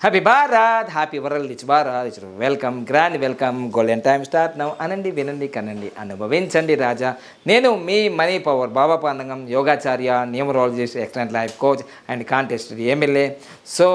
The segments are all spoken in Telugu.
హ్యాపీ భారత్ హ్యాపీ వరల్డ్ ఇచ్ భారత్ ఇచ్ welcome grand welcome golden time start now అనండి వినండి కనండి అనుభవించండి రాజా నేను మీ money power Baba Pandangam యోగాచార్య numerologist excellent life coach and contest MLA so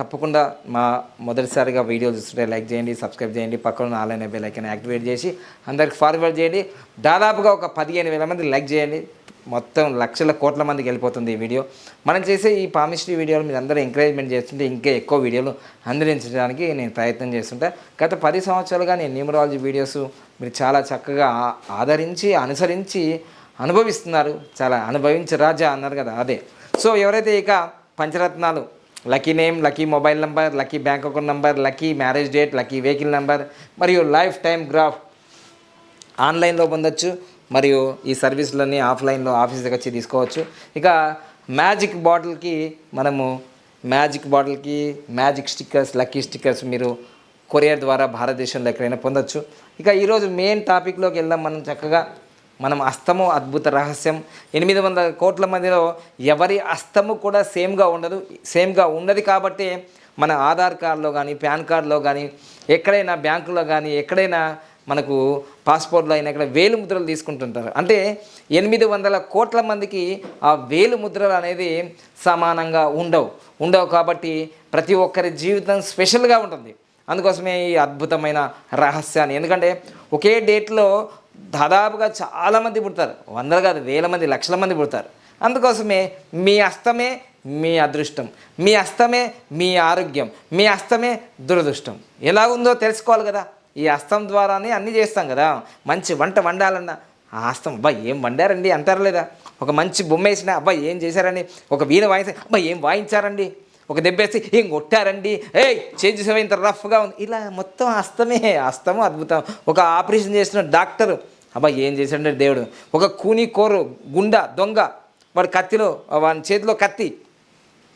తప్పకుండా మా మొదటిసారిగా వీడియో చూస్తుంటే లైక్ చేయండి సబ్స్క్రైబ్ చేయండి పక్కన ఉన్న ఆన్లైన్ బెల్ ఐకాన్ యాక్టివేట్ చేసి అందరికి ఫార్వర్డ్ చేయండి. దాదాపుగా ఒక పదిహేను వేల మంది లైక్ చేయండి. మొత్తం లక్షల కోట్ల మందికి వెళ్ళిపోతుంది ఈ వీడియో. మనం చేసే ఈ పామిస్ట్రీ వీడియోలు మీరు అందరూ ఎంకరేజ్మెంట్ చేస్తుంటే ఇంకా ఎక్కువ వీడియోలు అందించడానికి నేను ప్రయత్నం చేస్తుంటా. గత పది సంవత్సరాలుగా నేను న్యూమరాలజీ వీడియోస్ మీరు చాలా చక్కగా ఆదరించి అనుసరించి అనుభవిస్తున్నారు. చాలా అనుభవించి రాజా అన్నారు కదా అదే. సో ఎవరైతే ఇక పంచరత్నాలు lucky name lucky mobile number lucky bank account number lucky marriage date lucky vehicle number మరియు లైఫ్ టైం గ్రాఫ్ ఆన్లైన్లో పొందొచ్చు. మరియు ఈ సర్వీసులన్నీ ఆఫ్లైన్లో ఆఫీస్ దగ్గర వచ్చి తీసుకోవచ్చు. ఇక మ్యాజిక్ బాటిల్కి మనము మ్యాజిక్ బాటిల్కి మ్యాజిక్ స్టిక్కర్స్ లక్కీ స్టిక్కర్స్ మీరు కొరియర్ ద్వారా భారతదేశంలో ఎక్కడైనా పొందొచ్చు. ఇక ఈరోజు మెయిన్ టాపిక్లోకి వెళ్దాం. మనం చక్కగా మనం అస్తము అద్భుత రహస్యం. ఎనిమిది వందల కోట్ల మందిలో ఎవరి అస్తము కూడా సేమ్గా ఉండదు. సేమ్గా ఉండదు కాబట్టి మన ఆధార్ కార్డులో కానీ పాన్ కార్డులో కానీ ఎక్కడైనా బ్యాంకులో కానీ ఎక్కడైనా మనకు పాస్పోర్ట్లో అయినా ఇక్కడ వేలు ముద్రలు తీసుకుంటుంటారు. అంటే ఎనిమిది వందల కోట్ల మందికి ఆ వేలు ముద్రలు అనేది సమానంగా ఉండవు. ఉండవు కాబట్టి ప్రతి ఒక్కరి జీవితం స్పెషల్గా ఉంటుంది. అందుకోసమే ఈ అద్భుతమైన రహస్యాన్ని. ఎందుకంటే ఒకే డేట్లో దాదాపుగా చాలామంది పుడతారు. వందలు కాదు వేల మంది లక్షల మంది పుడతారు. అందుకోసమే మీ అస్తమే మీ అదృష్టం. మీ అస్తమే మీ ఆరోగ్యం. మీ అస్తమే దురదృష్టం. ఎలా ఉందో తెలుసుకోవాలి కదా. ఈ హస్తం ద్వారానే అన్నీ చేస్తాం కదా. మంచి వంట వండాలన్నా ఆ హస్తం అబ్బా ఏం వండారండి? అంటారు లేదా ఒక మంచి బొమ్మ వేసిన అబ్బా ఏం చేశారండి? ఒక వీణ వాయించి అబ్బా ఏం వాయించారండి? ఒక దెబ్బేసి ఏం కొట్టారండి? ఏయ్ చేంజ్ చేసేవా ఇంత రఫ్గా ఉంది. ఇలా మొత్తం హస్తమే హస్తము అద్భుతం. ఒక ఆపరేషన్ చేసిన డాక్టరు అబ్బా ఏం చేశాడంటే దేవుడు? ఒక కూని కోరు గుండ దొంగ వాడి కత్తిలో వాడి చేతిలో కత్తి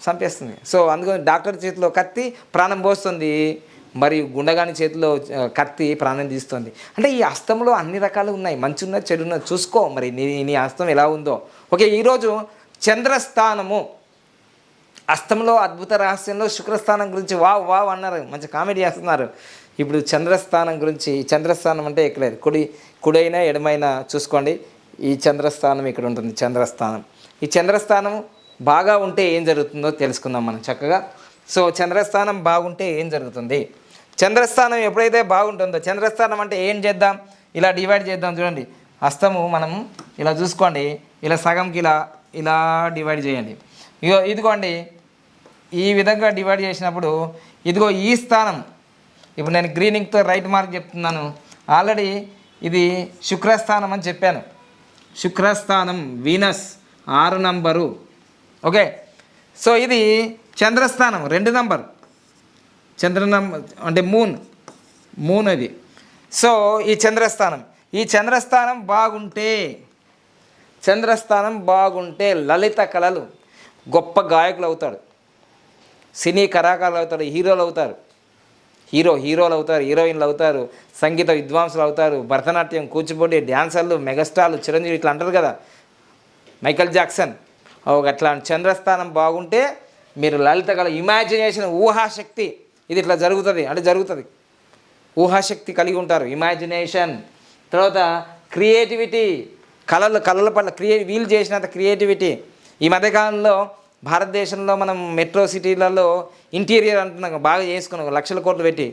చంపేస్తుంది సో అందుకని డాక్టర్ చేతిలో కత్తి ప్రాణం పోస్తుంది. మరియు గుండగాని చేతిలో కత్తి ప్రాణం తీస్తుంది. అంటే ఈ హస్తంలో అన్ని రకాలు ఉన్నాయి. మంచి ఉన్నది చెడు ఉన్నది చూసుకో. మరి నీ నీ హస్తం ఎలా ఉందో. ఓకే ఈరోజు చంద్రస్థానము. అస్తంలో అద్భుత రహస్యంలో శుక్రస్థానం గురించి వావ్ వావ్ అన్నారు. మంచి కామెడీ చేస్తున్నారు. ఇప్పుడు చంద్రస్థానం గురించి చంద్రస్థానం అంటే ఎక్కలేదు కుడి కుడైనా ఎడమైనా చూసుకోండి. ఈ చంద్రస్థానం ఇక్కడ ఉంటుంది చంద్రస్థానం. ఈ చంద్రస్థానం బాగా ఉంటే ఏం జరుగుతుందో తెలుసుకుందాం మనం చక్కగా. సో చంద్రస్థానం బాగుంటే ఏం జరుగుతుంది? చంద్రస్థానం ఎప్పుడైతే బాగుంటుందో చంద్రస్థానం అంటే ఏం చేద్దాం? ఇలా డివైడ్ చేద్దాం చూడండి. హస్తము మనం ఇలా చూసుకోండి. ఇలా సగంకి ఇలా ఇలా డివైడ్ చేయండి. ఇగో ఇదిగోండి. ఈ విధంగా డివైడ్ చేసినప్పుడు ఇదిగో ఈ స్థానం. ఇప్పుడు నేను గ్రీనింగ్తో రైట్ మార్క్ చెప్తున్నాను. ఆల్రెడీ ఇది శుక్రస్థానం అని చెప్పాను. శుక్రస్థానం వీనస్ ఆరు నంబరు. ఓకే సో ఇది చంద్రస్థానం రెండు నంబర్. చంద్ర అంటే మూన్ మూన్ అది. సో ఈ చంద్రస్థానం. ఈ చంద్రస్థానం బాగుంటే చంద్రస్థానం బాగుంటే లలిత కళలు గొప్ప గాయకులు అవుతాడు సినీ కళాకారులు అవుతారు హీరోలు అవుతారు. హీరో హీరోలు అవుతారు హీరోయిన్లు అవుతారు సంగీత విద్వాంసులు అవుతారు భరతనాట్యం కూచిపూడి డ్యాన్సర్లు మెగాస్టార్లు చిరంజీవి ఇట్లా అంటారు కదా. Michael Jackson. ఒక అట్లా చంద్రస్థానం బాగుంటే మీరు లలిత కళ ఇమాజినేషన్ ఊహాశక్తి ఇది ఇట్లా జరుగుతుంది అంటే జరుగుతుంది. ఊహాశక్తి కలిగి ఉంటారు ఇమాజినేషన్ తర్వాత క్రియేటివిటీ కళలు కళల పట్ల క్రియే వీళ్ళు చేసినంత క్రియేటివిటీ ఈ మధ్యకాలంలో భారతదేశంలో మనం మెట్రో సిటీలలో ఇంటీరియర్ అంటున్నాం బాగా చేసుకున్నాం లక్షల కోట్లు పెట్టి.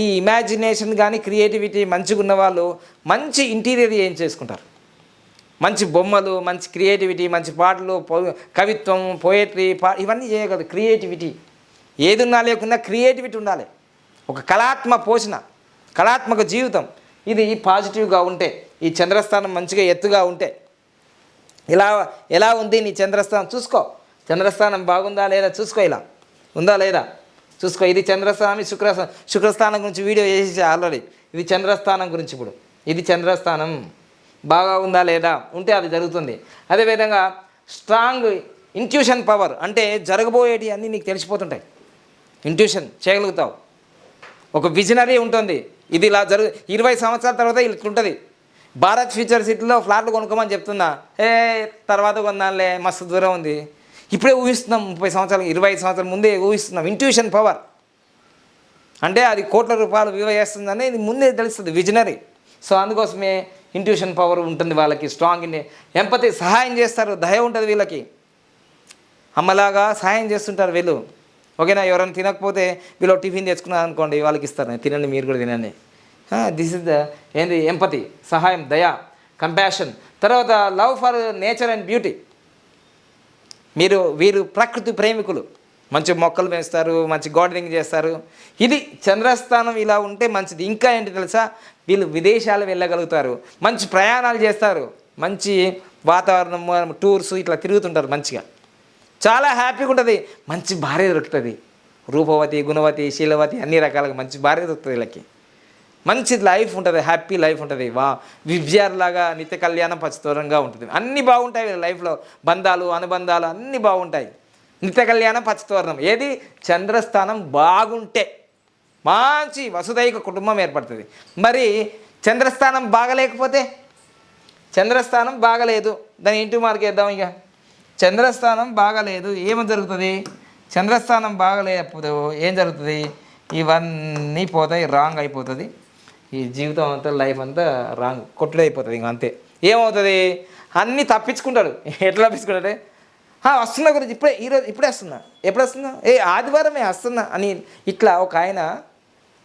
ఈ ఇమాజినేషన్ కానీ క్రియేటివిటీ మంచిగా ఉన్న వాళ్ళు మంచి ఇంటీరియర్ ఏం చేసుకుంటారు మంచి బొమ్మలు మంచి క్రియేటివిటీ మంచి పాటలు కవిత్వం పోయట్రీ పా ఇవన్నీ చేయగలదు. క్రియేటివిటీ ఏది ఉన్నా లేకున్నా క్రియేటివిటీ ఉండాలి. ఒక కళాత్మ పోషణ కళాత్మక జీవితం. ఇది పాజిటివ్గా ఉంటే ఈ చంద్రస్థానం మంచిగా ఎత్తుగా ఉంటే ఇలా ఎలా ఉంది నీ చంద్రస్థానం? చూసుకో. చంద్రస్థానం బాగుందా లేదా? చూసుకో ఇలా. ఉందా లేదా? చూసుకో. ఇది చంద్రస్థానం శుక్రస్థానం శుక్రస్థానం గురించి వీడియో చేసి ఆల్రెడీ. ఇది చంద్రస్థానం గురించి ఇప్పుడు. ఇది చంద్రస్థానం. బాగా ఉందా లేదా ఉంటే అది జరుగుతుంది. అదేవిధంగా స్ట్రాంగ్ ఇంట్యూషన్ పవర్ అంటే జరగబోయేటి అన్నీ నీకు తెలిసిపోతుంటాయి. ఇంట్యూషన్ చేయగలుగుతావు. ఒక విజనరీ ఉంటుంది. ఇది ఇలా జరుగు ఇరవై సంవత్సరాల తర్వాత ఇట్లుంటుంది. భారత్ ఫ్యూచర్ సిటీలో ఫ్లాట్లు కొనుక్కోమని చెప్తున్నా. ఏ తర్వాత కొందాంలే మస్తు దూరం ఉంది. ఇప్పుడే ఊహిస్తున్నాం ముప్పై సంవత్సరాలు ఇరవై ఐదు సంవత్సరాల ముందే ఊహిస్తున్నాం. Intuition power. అంటే అది కోట్ల రూపాయలు విలువ చేస్తుందని ఇది ముందే తెలుస్తుంది విజనరీ. సో అందుకోసమే ఇంట్యూషన్ పవర్ ఉంటుంది వాళ్ళకి స్ట్రాంగ్ ఇండి ఎంపతి సహాయం చేస్తారు దయ ఉంటుంది వీళ్ళకి. అమ్మలాగా సహాయం చేస్తుంటారు వీళ్ళు. ఓకేనా ఎవరైనా తినకపోతే వీళ్ళు టిఫిన్ తెచ్చుకున్నారు అనుకోండి వాళ్ళకి ఇస్తారు. తినండి మీరు కూడా తినండి. దిస్ ఇస్ ద ఏంది ఎంపతి సహాయం దయ కంపాషన్ తర్వాత love for nature and beauty మీరు వీరు ప్రకృతి ప్రేమికులు. మంచి మొక్కలు పెంచుతారు మంచి గార్డెనింగ్ చేస్తారు. ఇది చంద్రస్థానం ఇలా ఉంటే మంచిది. ఇంకా ఏంటి తెలుసా? వీళ్ళు విదేశాలు వెళ్ళగలుగుతారు. మంచి ప్రయాణాలు చేస్తారు. మంచి వాతావరణం టూర్స్ ఇట్లా తిరుగుతుంటారు మంచిగా. చాలా హ్యాపీగా ఉంటుంది. మంచి భార్య దొరుకుతుంది. రూపవతి గుణవతి శీలవతి అన్ని రకాలుగా మంచి భార్య దొరుకుతుంది వీళ్ళకి. మంచి లైఫ్ ఉంటుంది హ్యాపీ లైఫ్ ఉంటుంది. వా విద్యార్థిలాగా నిత్య కళ్యాణం పచ్చదూరంగా ఉంటుంది. అన్నీ బాగుంటాయి వీళ్ళ లైఫ్లో. బంధాలు అనుబంధాలు అన్నీ బాగుంటాయి. నిత్య కళ్యాణం పచ్చతోరణం. ఏది? చంద్రస్థానం బాగుంటే మంచి వసుదైక కుటుంబం ఏర్పడుతుంది. మరి చంద్రస్థానం బాగలేకపోతే? చంద్రస్థానం బాగలేదు. దాని ఇంటి మార్క్ వేద్దాం ఇక? చంద్రస్థానం బాగలేదు. ఏమి జరుగుతుంది? చంద్రస్థానం బాగలేకపోతే ఏం జరుగుతుంది? ఇవన్నీ పోతాయి రాంగ్ అయిపోతుంది. ఈ జీవితం అంతా లైఫ్ అంతా రాంగ్ కొట్టుడైపోతుంది ఇంక అంతే. ఏమవుతుంది? అన్నీ తప్పించుకుంటాడు. ఎట్లా తప్పించుకుంటాడే? వస్తున్నా గురించి ఇప్పుడే ఈరోజు ఇప్పుడే వస్తున్నా. ఎప్పుడు వస్తున్నా? ఏ ఆదివారమే వస్తున్నా అని ఇట్లా ఒక ఆయన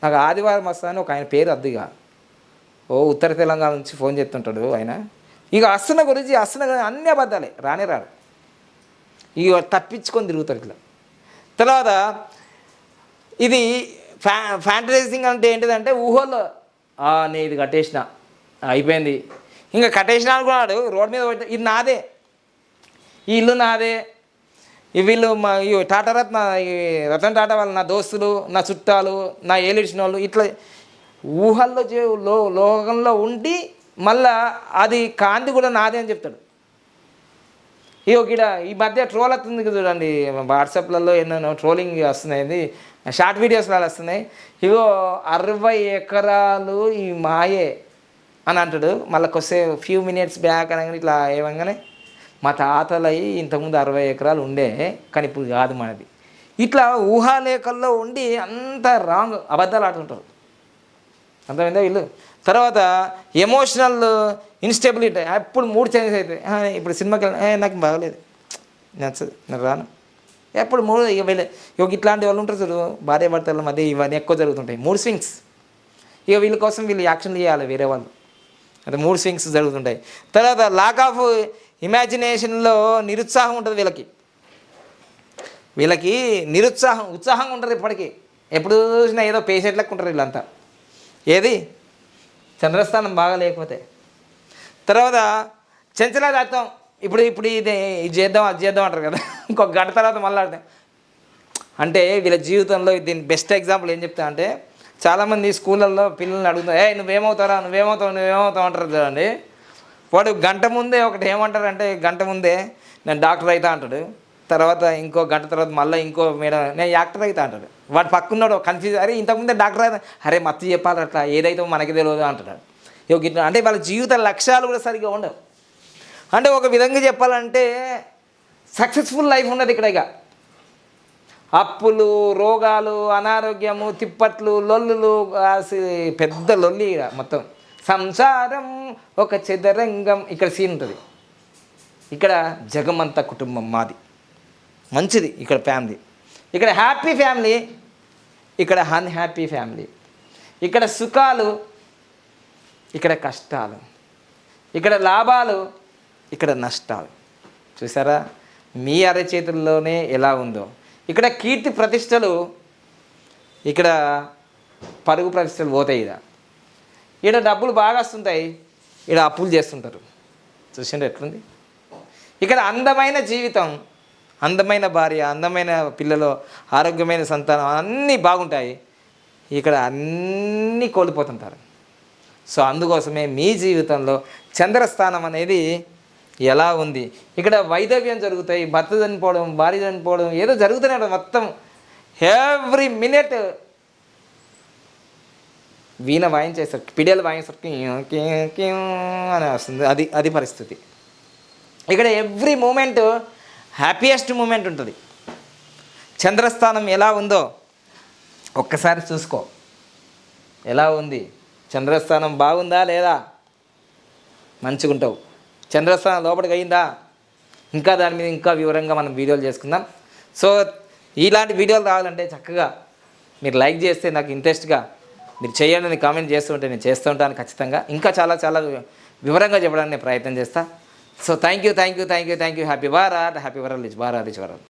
నాకు ఆదివారం వస్తా అని ఒక ఆయన పేరు అద్దుగా ఓ ఉత్తర తెలంగాణ నుంచి ఫోన్ చేస్తుంటాడు ఆయన. ఇక వస్తున్న గురించి వస్తున్న గురించి అన్ని అబద్ధాలే రానే రాడు. ఇక తప్పించుకొని తిరుగుతారు ఇట్లా. తర్వాత ఇది ఫ్యా ఫ్యాంటరైజింగ్ అంటే ఏంటిదంటే ఊహల్లో నేను ఇది కట్టేసిన అయిపోయింది. ఇంకా కట్టేసిన అనుకున్నాడు రోడ్ మీద ఇది నాదే ఈ ఇల్లు నాదే. ఈ వీళ్ళు మా ఈ టాటా రత్న ఈ రతన్ టాటా వాళ్ళు నా దోస్తులు నా చుట్టాలు నా ఏలిడిచిన వాళ్ళు ఇట్లా ఊహల్లో చే లో లోకంలో ఉండి మళ్ళా అది కాంతి కూడా నాదే అని చెప్తాడు. ఇగో గిడ ఈ మధ్య ట్రోల్ అవుతుంది చూడండి వాట్సాప్లలో ఎన్నో ట్రోలింగ్ వస్తున్నాయి షార్ట్ వీడియోస్లో వస్తున్నాయి. ఇగో అరవై ఎకరాలు ఈ మాయే అని అంటాడు. మళ్ళీ కొద్దిసే ఫ్యూ మినిట్స్ బ్యాక్ అనగానే ఇట్లా ఏమంగానే మా తాతలవి ఇంతకుముందు అరవై ఎకరాలు ఉండే కానీ ఇప్పుడు కాదు మనది. ఇట్లా ఊహాలేఖల్లో ఉండి అంత రాంగ్ అబద్ధాలు ఆడుతుంటారు. అర్థమైందా వీళ్ళు? తర్వాత ఎమోషనల్ ఇన్స్టెబిలిటీ ఎప్పుడు మూడు చేంజెస్ అవుతాయి ఇప్పుడు సినిమాకి వెళ్ళిన, నాకు బాగలేదు. నచ్చదు నేను రాను. ఎప్పుడు మూడు ఇక వెళ్ళే ఇక ఇట్లాంటి వాళ్ళు ఉంటారు చూడు భార్య భర్తల మధ్య ఇవన్నీ ఎక్కువ జరుగుతుంటాయి. మూడు స్వింగ్స్. ఇక వీళ్ళ కోసం వీళ్ళు యాక్షన్ చేయాలి వేరే వాళ్ళు. అంటే మూడు స్వింగ్స్ జరుగుతుంటాయి. తర్వాత లాక్ ఆఫ్ ఇమాజినేషన్లో నిరుత్సాహం ఉంటుంది వీళ్ళకి. వీళ్ళకి నిరుత్సాహం ఉత్సాహంగా ఉంటారు ఇప్పటికీ. ఎప్పుడు చూసినా ఏదో పేషెంట్ లెక్క ఉంటారు వీళ్ళంతా. ఏది? చంద్రస్థానం బాగా లేకపోతే. తర్వాత చంచలదాత్వం ఇప్పుడు ఇప్పుడు ఇది ఇది చేద్దాం అది చేద్దాం అంటారు కదా. ఇంకొక గంట తర్వాత మళ్ళీ ఆడతాం. అంటే వీళ్ళ జీవితంలో దీని బెస్ట్ ఎగ్జాంపుల్ ఏం చెప్తా అంటే చాలామంది స్కూళ్ళల్లో పిల్లల్ని అడుగుతారు ఏ నువ్వేమవుతారా నువ్వేమవుతావు నువ్వేమవుతావు అంటారు చూడండి. వాడు గంట ముందే ఒకటి ఏమంటారంటే గంట ముందే నేను డాక్టర్ అవుతా అంటాడు. తర్వాత ఇంకో గంట తర్వాత మళ్ళీ ఇంకో మేడం నేను యాక్టర్ అవుతా అంటాడు. వాడు పక్కన్నాడు కన్ఫ్యూజ్ అరే ఇంతకుముందే డాక్టర్ అవుతా అరే మత్తు చెప్పాలి అట్లా ఏదైతే మనకి తెలియదు అంటాడు. ఇక అంటే వాళ్ళ జీవిత లక్ష్యాలు కూడా సరిగ్గా ఉండవు. అంటే ఒక విధంగా చెప్పాలంటే సక్సెస్ఫుల్ లైఫ్ ఉన్నది ఇక్కడ ఇక. అప్పులు రోగాలు అనారోగ్యము తిప్పట్లు లొల్లులు పెద్ద లొల్లి మొత్తం. సంసారం ఒక చదరంగం. ఇక్కడ సీన్ ఉంటుంది. ఇక్కడ జగమంత కుటుంబం మాది. మంచిది ఇక్కడ ఫ్యామిలీ. ఇక్కడ హ్యాపీ ఫ్యామిలీ ఇక్కడ అన్హ్యాపీ ఫ్యామిలీ. ఇక్కడ సుఖాలు ఇక్కడ కష్టాలు. ఇక్కడ లాభాలు ఇక్కడ నష్టాలు. చూసారా? మీ అరచేతుల్లోనే ఎలా ఉందో. ఇక్కడ కీర్తి ప్రతిష్టలు ఇక్కడ పరుగు ప్రతిష్టలు పోతాయి ఈడ డబ్బులు బాగా వస్తుంటాయి ఈడ అప్పులు చేస్తుంటారు. చూసిండ్రు ఎట్లుంది? ఇక్కడ అందమైన జీవితం అందమైన భార్య అందమైన పిల్లలు ఆరోగ్యమైన సంతానం అన్నీ బాగుంటాయి. ఇక్కడ అన్నీ కోల్పోతుంటారు. సో అందుకోసమే మీ జీవితంలో చంద్రస్థానం అనేది ఎలా ఉంది? ఇక్కడ వైదవ్యం జరుగుతాయి భర్త చనిపోవడం భార్య చనిపోవడం ఏదో జరుగుతున్నాడు మొత్తం. ఎవ్రీ మినిట్ వీణ వాయించేసరికి పిడియలు వాయించేసరికి క్యూ అని వస్తుంది. అది అది పరిస్థితి. ఇక్కడ ఎవ్రీ మూమెంట్ హ్యాపీయెస్ట్ మూమెంట్ ఉంటుంది. చంద్రస్థానం ఎలా ఉందో ఒక్కసారి చూసుకో. ఎలా ఉంది? చంద్రస్థానం బాగుందా లేదా? మంచిగా ఉంటావు. చంద్రస్థానం లోపలికి అయిందా? ఇంకా దాని మీద ఇంకా వివరంగా మనం వీడియోలు చేసుకుందాం. సో ఇలాంటి వీడియోలు రావాలంటే చక్కగా మీరు లైక్ చేస్తే నాకు ఇంట్రెస్ట్గా మీరు చేయండి అని కామెంట్ చేస్తుంటే నేను చేస్తూ ఉంటాను ఖచ్చితంగా. ఇంకా చాలా చాలా వివరంగా చెప్పడానికి నేను ప్రయత్నం చేస్తా. So thank you thank you thank you thank you happy Bharat happy world rich Bharat rich world